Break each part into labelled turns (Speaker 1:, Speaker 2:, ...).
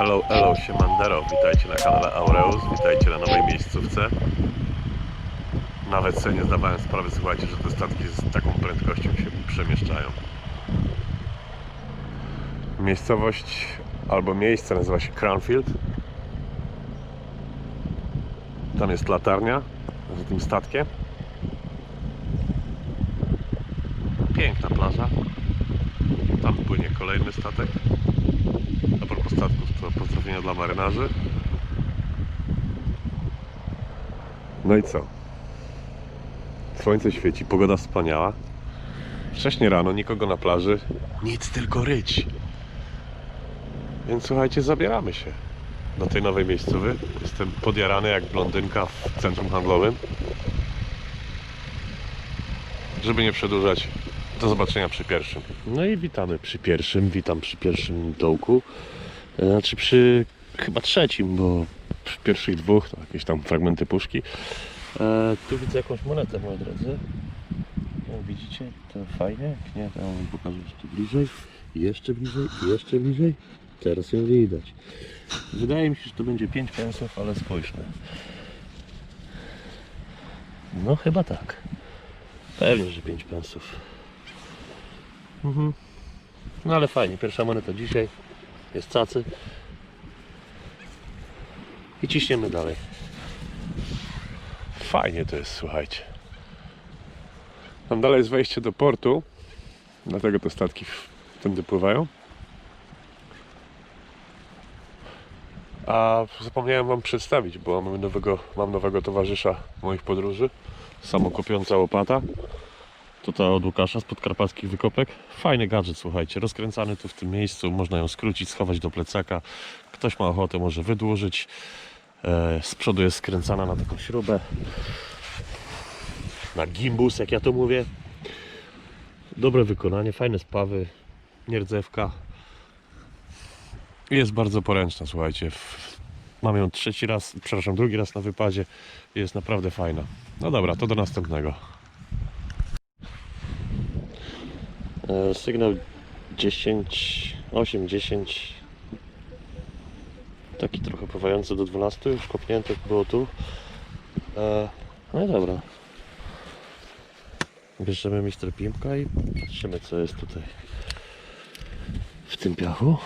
Speaker 1: Hello, hello, siemandero, witajcie na kanale Aureus, witajcie na nowej miejscówce. Nawet sobie nie zdawałem sprawy, słuchajcie, że te statki z taką prędkością się przemieszczają. Miejscowość albo miejsce nazywa się Cranfield. Tam jest latarnia za tym statkiem. Piękna plaża. Tam płynie kolejny statek. A propos statków, to pozdrowienia dla marynarzy. No i co? Słońce świeci, pogoda wspaniała. Wcześnie rano, nikogo na plaży. Nic, tylko ryć. Więc słuchajcie, zabieramy się do tej nowej miejscowy. Jestem podjarany jak blondynka w centrum handlowym. Żeby nie przedłużać, do zobaczenia przy pierwszym. No i witamy przy pierwszym, witam przy pierwszym dołku. E, Znaczy przy chyba trzecim, bo przy pierwszych dwóch to jakieś tam fragmenty puszki. E, tu widzę jakąś monetę, moi drodzy. Widzicie, to fajnie. Nie, to ja wam pokażę jeszcze bliżej. Jeszcze bliżej, jeszcze bliżej. Teraz ją widać. Wydaje mi się, że to będzie 5 pensów, ale spójrzmy. No chyba tak. Pewnie, że 5 pensów. Mhm. No ale fajnie, pierwsza moneta dzisiaj. Jest cacy. I ciśniemy dalej. Fajnie to jest, słuchajcie. Tam dalej jest wejście do portu. Dlatego te statki tędy pływają. A zapomniałem Wam przedstawić, bo mamy nowego, mam nowego towarzysza moich podróży. Samokopiąca łopata. To ta od Łukasza z podkarpackich wykopek. Fajny gadżet, słuchajcie. Rozkręcany tu w tym miejscu. Można ją skrócić, schować do plecaka. Ktoś ma ochotę, może wydłużyć. E, z przodu jest skręcana na taką śrubę. Na gimbus, jak ja to mówię. Dobre wykonanie, fajne spawy. Nierdzewka. Jest bardzo poręczna, słuchajcie. Mam ją trzeci raz, przepraszam, drugi raz na wypadzie. Jest naprawdę fajna. No dobra, to do następnego. E, Sygnał 10, 8, 10. Taki trochę pływający do 12, już kopnięty było tu. E, No i dobra. Bierzemy mister Pimpka i patrzymy co jest tutaj w tym piachu.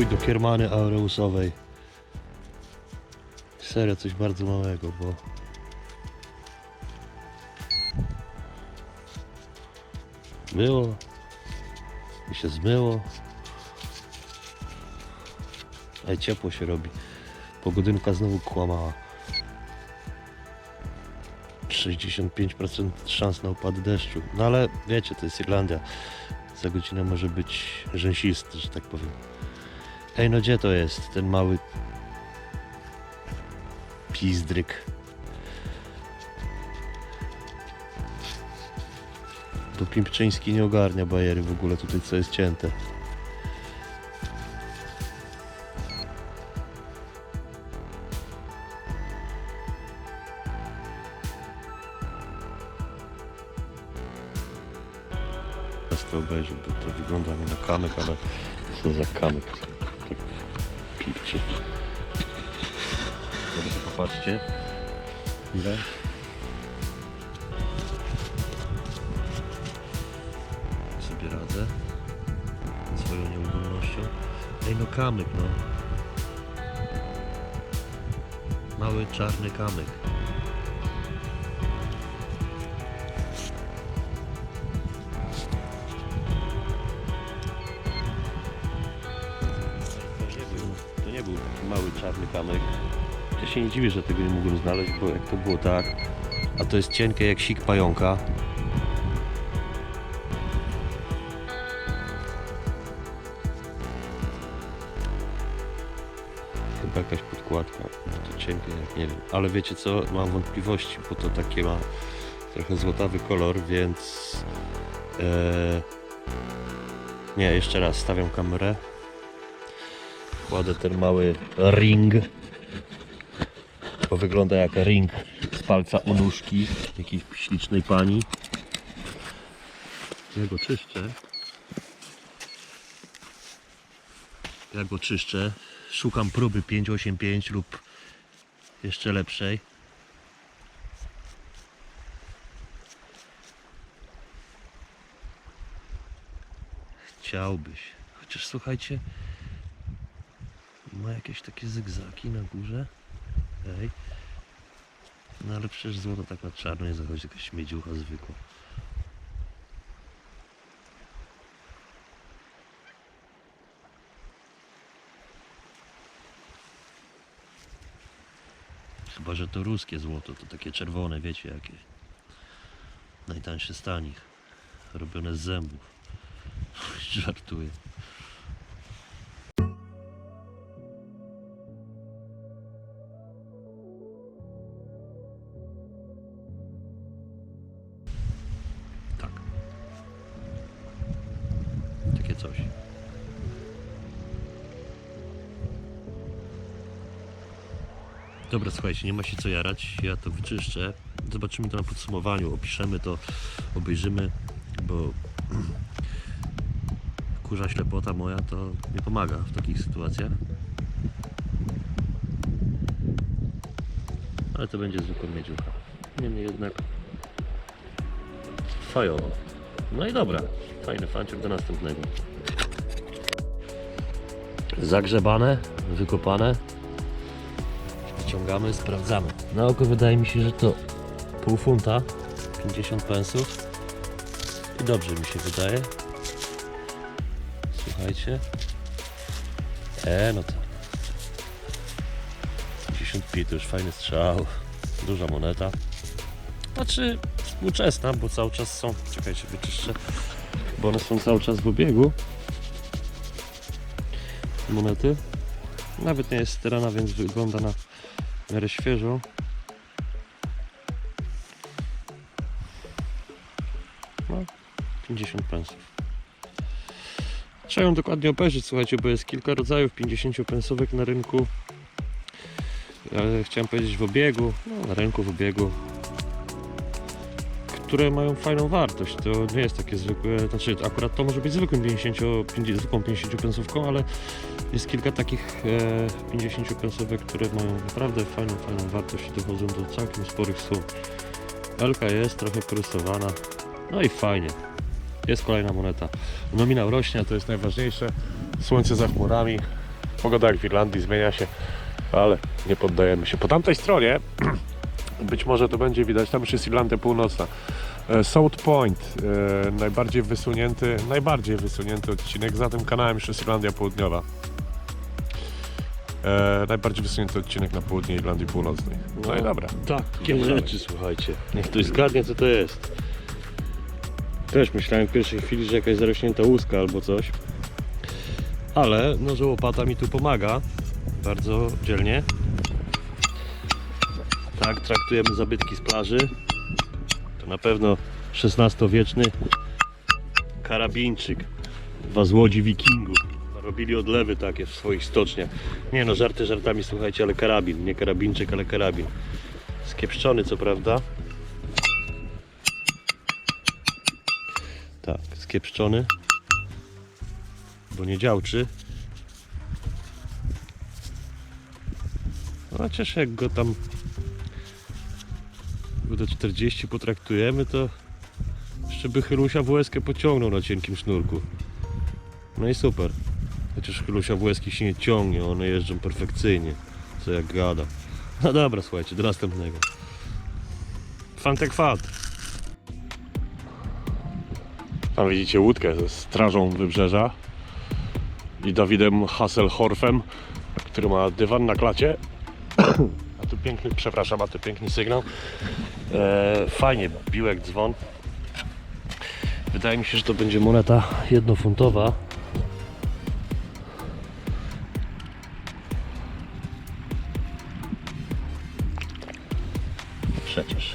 Speaker 1: Do kiermany Aureusowej. Serio, coś bardzo małego, bo... Było. I się zmyło. Ej, ciepło się robi. Pogodynka znowu kłamała. 65% szans na upad deszczu. No ale wiecie, to jest Irlandia. Za godzinę może być rzęsisty, że tak powiem. Ej, no gdzie to jest? Ten mały pizdryk. To Pimpczyński nie ogarnia bajery w ogóle tutaj, co jest cięte. Teraz to obejrzę, bo to wygląda nie na kamyk, ale co za kamyk. To popatrzcie. Ile? Sobie radzę. Swoją nieudolnością. Ej no kamyk no. Mały czarny kamyk. Kamyk. Ja się nie dziwię, że tego nie mogłem znaleźć, bo jak to było tak, a to jest cienkie jak sik pająka. Chyba jakaś podkładka. To cienkie jak nie wiem. Ale wiecie co? Mam wątpliwości, bo to takie ma trochę złotawy kolor, więc... E, nie, jeszcze raz stawiam kamerę. Kładę ten mały ring. Bo wygląda jak ring z palca u nóżki jakiejś ślicznej pani. Ja go czyszczę. Ja go czyszczę. Szukam próby 585 lub jeszcze lepszej. Chciałbyś. Chociaż słuchajcie, ma jakieś takie zygzaki na górze. Ej. No ale przecież złoto tak na czarno nie zachodzi, jakaś śmiedziucha zwykła. Chyba, że to ruskie złoto, to takie czerwone, wiecie jakie. Najtańszy stanik. Robione z zębów. Żartuję. Dobra, słuchajcie, nie ma się co jarać. Ja to wyczyszczę. Zobaczymy to na podsumowaniu, opiszemy to, obejrzymy, bo kurza ślepota moja to nie pomaga w takich sytuacjach. Ale to będzie zwykła miedziucha. Niemniej jednak fajowo. No i dobra, fajny fanciuk do następnego. Zagrzebane, wykopane. Wyciągamy, sprawdzamy. Na oko wydaje mi się, że to pół funta, 50 pensów. I dobrze mi się wydaje. Słuchajcie. E, no to 55 to już fajny strzał. Duża moneta. Znaczy współczesna, bo cały czas są. Czekajcie, wyczyszczę. Bo one są cały czas w obiegu. Monety. Nawet nie jest sterana, więc wygląda na miarę świeżo. No, 50 pensów. Trzeba ją dokładnie obejrzeć, słuchajcie, bo jest kilka rodzajów 50 pensówek na rynku. Ale chciałem powiedzieć w obiegu, no, na rynku w obiegu, które mają fajną wartość. To nie jest takie zwykłe, znaczy akurat to może być zwykłym 50, 50, zwykłą 50 pensówką, ale jest kilka takich e, 50 pensówek, które mają naprawdę fajną, fajną wartość i dochodzą do całkiem sporych sum. Elka jest trochę porysowana, no i fajnie. Jest kolejna moneta.
Speaker 2: Nominał rośnie, to jest najważniejsze. Słońce za chmurami. Pogoda jak w Irlandii zmienia się, ale nie poddajemy się. Po tamtej stronie, być może to będzie widać, tam już jest Irlandia Północna. E, South Point, e, najbardziej wysunięty, najbardziej wysunięty odcinek. Za tym kanałem już jest Irlandia Południowa. E, najbardziej wysunięty odcinek na południe Irlandii Północnej. No i dobra.
Speaker 1: Takie rzeczy, słuchajcie. Niech ktoś zgadnie, co to jest. Też myślałem w pierwszej chwili, że jakaś zarośnięta łuska albo coś. Ale, no, że łopata mi tu pomaga. Bardzo dzielnie. Tak, traktujemy zabytki z plaży. To na pewno XVI-wieczny karabińczyk. Dwa z łodzi wikingów. Robili odlewy takie w swoich stoczniach. Nie no, żarty żartami, słuchajcie, ale karabin. Nie karabinczyk, ale karabin. Skiepszczony, co prawda. Tak, skiepszczony. Bo nie działczy. No chociaż jak go tam do 40 potraktujemy, to jeszcze by Chylusia WSK pociągnął na cienkim sznurku. No i super. Chociaż Chylusia WSK się nie ciągnie, one jeżdżą perfekcyjnie. Co jak gada. No dobra, słuchajcie, do następnego. Fantek fat.
Speaker 2: Tam widzicie łódkę ze strażą wybrzeża i Dawidem Hasselhorfem, który ma dywan na klacie. A tu piękny, przepraszam, a tu piękny sygnał.
Speaker 1: E, fajnie, biłek dzwon. Wydaje mi się, że to będzie moneta jednofuntowa. Przecież.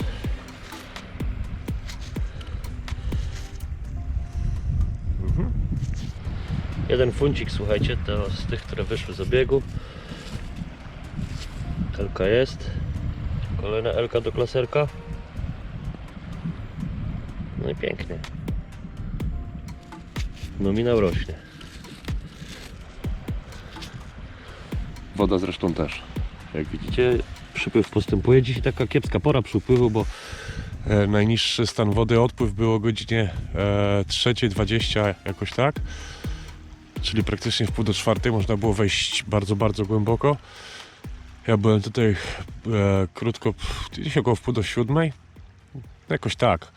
Speaker 1: Mhm. Jeden funcik, słuchajcie, to z tych, które wyszły z obiegu. Elka jest. Kolejna Elka do klaserka. No i pięknie. Nominał rośnie.
Speaker 2: Woda zresztą też. Jak widzicie,
Speaker 1: przypływ postępuje. Dzisiaj taka kiepska pora przypływu, bo
Speaker 2: e, najniższy stan wody, odpływ było o godzinie e, 3.20 jakoś tak. Czyli praktycznie w pół do czwartej można było wejść bardzo, bardzo głęboko. Ja byłem tutaj e, krótko, gdzieś około w pół do siódmej. Jakoś tak.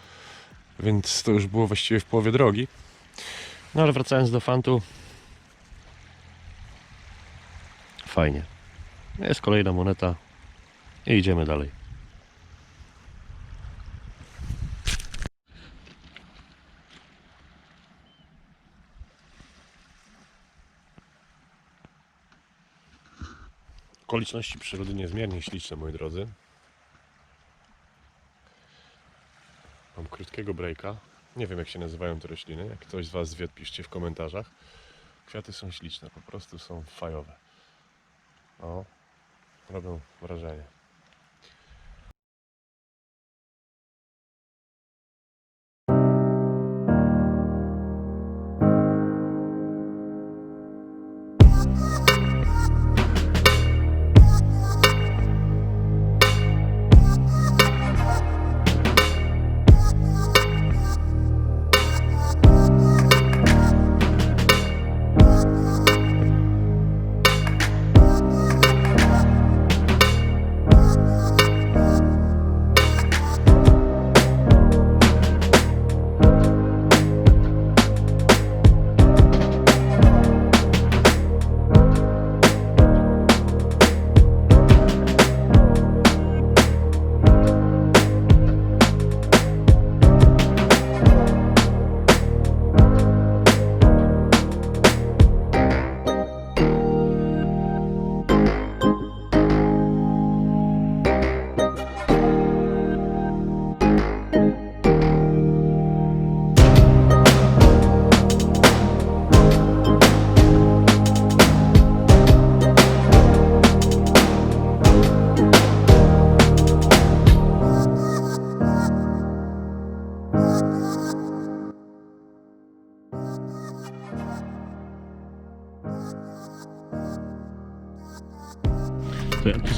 Speaker 2: Więc to już było właściwie w połowie drogi.
Speaker 1: No ale wracając do fantu. Fajnie. Jest kolejna moneta. I idziemy dalej.
Speaker 2: Okoliczności przyrody niezmiernie śliczne, moi drodzy. Breaka. Nie wiem, jak się nazywają te rośliny. Jak ktoś z Was wie, piszcie w komentarzach. Kwiaty są śliczne, po prostu są fajowe. O, robią wrażenie.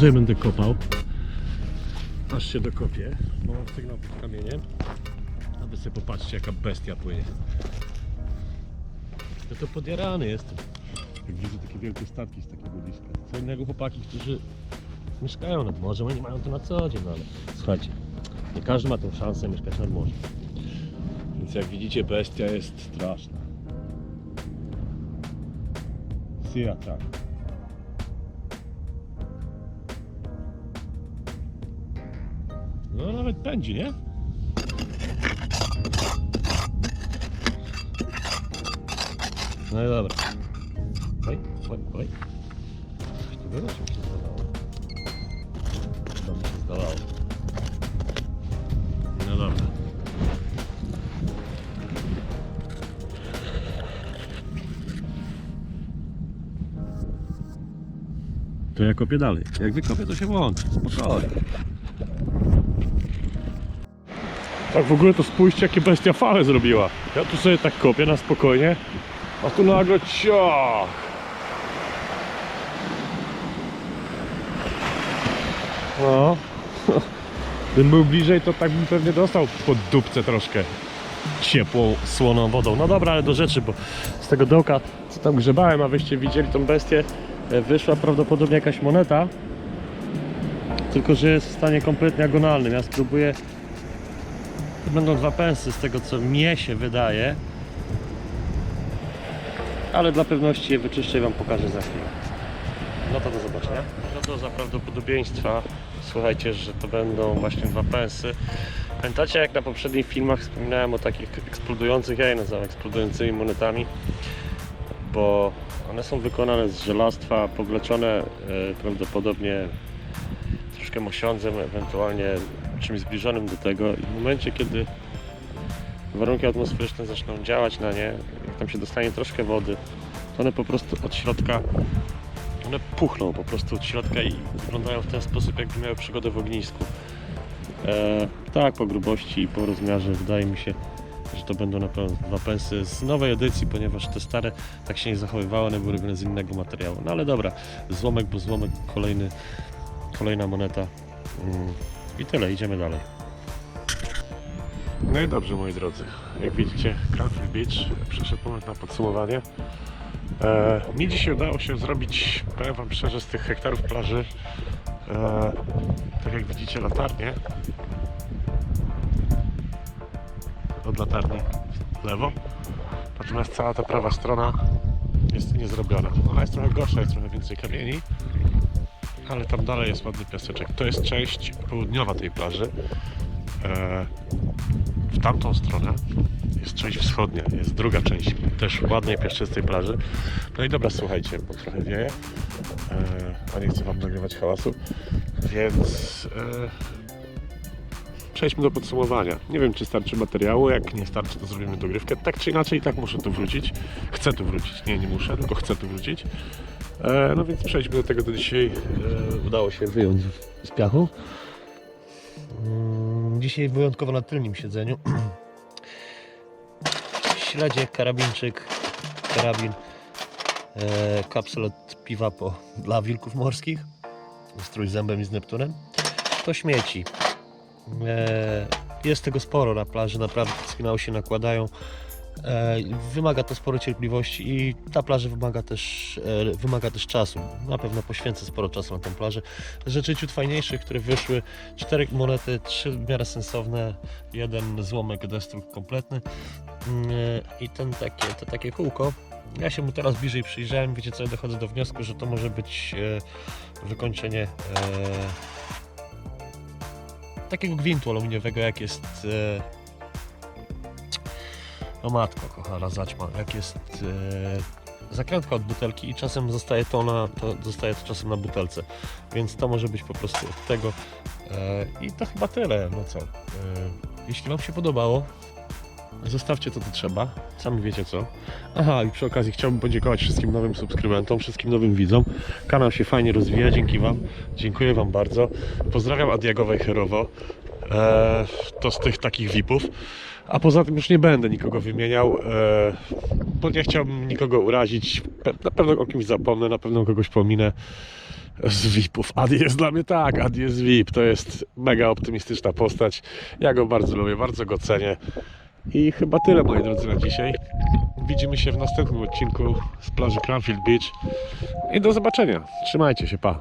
Speaker 1: Sobie będę kopał. Aż się dokopię. Bo mam sygnał pod kamieniem. A wy sobie popatrzcie jaka bestia płynie. Ja to podjarany jestem.
Speaker 2: Jak widzę takie wielkie statki z takiego bliska.
Speaker 1: Co innego chłopaki, którzy mieszkają nad morzem, oni mają to na co dzień, no ale słuchajcie, nie każdy ma tą szansę mieszkać nad morzem.
Speaker 2: Więc jak widzicie, bestia jest straszna. Sea attack. No nawet pędzi, nie?
Speaker 1: No i dobra. Oj, oj, oj. Tu się zdawało? To mi się zdawało. No dobra. To ja kopię dalej. Jak wykopię, to się włączy. Spokojnie.
Speaker 2: Tak w ogóle to spójrzcie jakie bestia falę zrobiła. Ja tu sobie tak kopię na spokojnie, a tu nagle ciach. No. Gdybym był bliżej, to tak bym pewnie dostał pod dupce troszkę ciepłą, słoną wodą. No dobra, ale do rzeczy, bo z tego dołka, co tam grzebałem, a wyście widzieli tą bestię,
Speaker 1: E, Wyszła prawdopodobnie jakaś moneta. Tylko, że jest w stanie kompletnie agonalnym. Ja spróbuję. To będą dwa pensy z tego co mnie się wydaje. Ale dla pewności je wyczyszczę i wam pokażę za chwilę. No to do zobaczenia. No to za prawdopodobieństwa słuchajcie, że to będą właśnie dwa pensy. Pamiętacie jak na poprzednich filmach wspominałem o takich eksplodujących, ja je nazywam eksplodującymi monetami, bo one są wykonane z żelastwa, powleczone e, prawdopodobnie troszkę mosiądzem, ewentualnie czymś zbliżonym do tego i w momencie kiedy warunki atmosferyczne zaczną działać na nie, jak tam się dostanie troszkę wody,
Speaker 2: one po prostu od środka one puchną po prostu od środka i wyglądają w ten sposób, jakby miały przygodę w ognisku. E, tak, po grubości i po rozmiarze wydaje mi się, że to będą na pewno dwa pensy z nowej edycji, ponieważ te stare tak się nie zachowywały, one były robione z innego materiału. No ale dobra, złomek, bo złomek, kolejny, kolejna moneta. Mm, I tyle, idziemy dalej. No i dobrze, moi drodzy. Jak widzicie, Cranfield Beach przyszedł moment na podsumowanie. E, mi dzisiaj udało się zrobić, powiem Wam szczerze, z tych hektarów plaży, e, tak jak widzicie, latarnię. Od latarni w lewo. Natomiast cała ta prawa strona jest niezrobiona. Ona jest trochę gorsza, jest trochę więcej kamieni, ale tam dalej jest ładny piaseczek. To jest część południowa tej plaży. E, w tamtą stronę jest część wschodnia, jest druga część też ładnej, piaszczystej plaży. No i dobra, słuchajcie, bo trochę wieje, e, a nie chcę Wam nagrywać hałasu, więc e, przejdźmy do podsumowania. Nie wiem, czy starczy materiału, jak nie starczy, to zrobimy dogrywkę. Tak czy inaczej, i tak muszę tu wrócić. Chcę tu wrócić, nie, nie muszę, tylko chcę tu wrócić. E, no więc przejdźmy do tego, co dzisiaj e, udało się wyjąć z piachu.
Speaker 1: Mm, Dzisiaj wyjątkowo na tylnym siedzeniu. Śledzie, karabinczyk, karabin, e, kapsel od piwa po, dla wilków morskich z trójzębem i z Neptunem. To śmieci. E, jest tego sporo na plaży, naprawdę sygnały się nakładają. E, wymaga to sporo cierpliwości i ta plaża wymaga też, e, wymaga też czasu. Na pewno poświęcę sporo czasu na tą plażę. Rzeczy ciut fajniejszych, które wyszły, cztery monety, trzy w miarę sensowne, jeden złomek destruk kompletny Mm, i ten takie, to takie kółko. Ja się mu teraz bliżej przyjrzałem, wiecie co, ja dochodzę do wniosku, że to może być e, wykończenie e, takiego gwintu aluminiowego, jak jest e, o matko kochana, zaćma, jak jest e, zakrętka od butelki i czasem zostaje to, na, to, zostaje to czasem na butelce, więc to może być po prostu od tego e, i to chyba tyle, no co, e, jeśli Wam się podobało, zostawcie to, co trzeba, sami wiecie co. Aha, i przy okazji chciałbym podziękować wszystkim nowym subskrybentom, wszystkim nowym widzom. Kanał się fajnie rozwija, dzięki Wam. Dziękuję Wam bardzo. Pozdrawiam Adiagowej Herowo. Eee, to z tych takich VIP-ów. A poza tym już nie będę nikogo wymieniał, eee, bo nie chciałbym nikogo urazić. Na pewno o kimś zapomnę, na pewno kogoś pominę z VIP-ów. Adi jest dla mnie tak, Adi jest VIP. To jest mega optymistyczna postać. Ja go bardzo lubię, bardzo go cenię. I chyba tyle, moi drodzy, na dzisiaj. Widzimy się w następnym odcinku z plaży Cranfield Beach. I do zobaczenia. Trzymajcie się, pa.